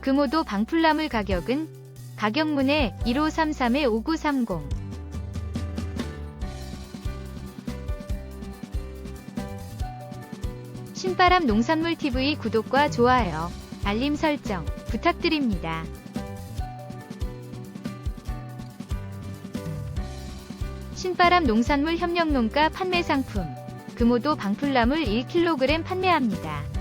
금오도 방풀나물 가격은 가격문에 1533-5930 신바람 농산물 TV 구독과 좋아요, 알림 설정 부탁드립니다. 신바람 농산물 협력농가 판매 상품 금오도 방풀나물 1kg 판매합니다.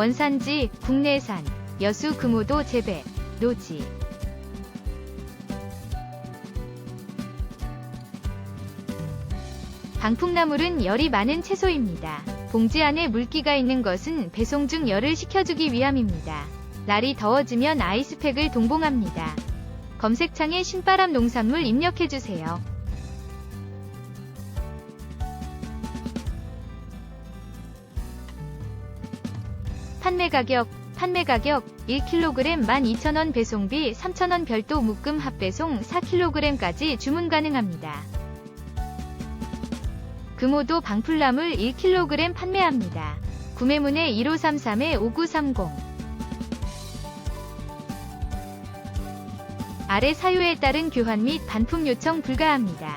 원산지 국내산 여수 금오도 재배 노지 방풍나물은 열이 많은 채소입니다. 봉지 안에 물기가 있는 것은 배송 중 열을 식혀주기 위함입니다. 날이 더워지면 아이스팩을 동봉합니다. 검색창에 신바람 농산물 입력해주세요. 판매 가격, 판매 가격 1kg 12,000원 배송비 3,000원 별도 묶음 합배송 4kg까지 주문 가능합니다. 금오도 방풀나물 1kg 판매합니다. 구매문의 1533-5930 아래 사유에 따른 교환 및 반품 요청 불가합니다.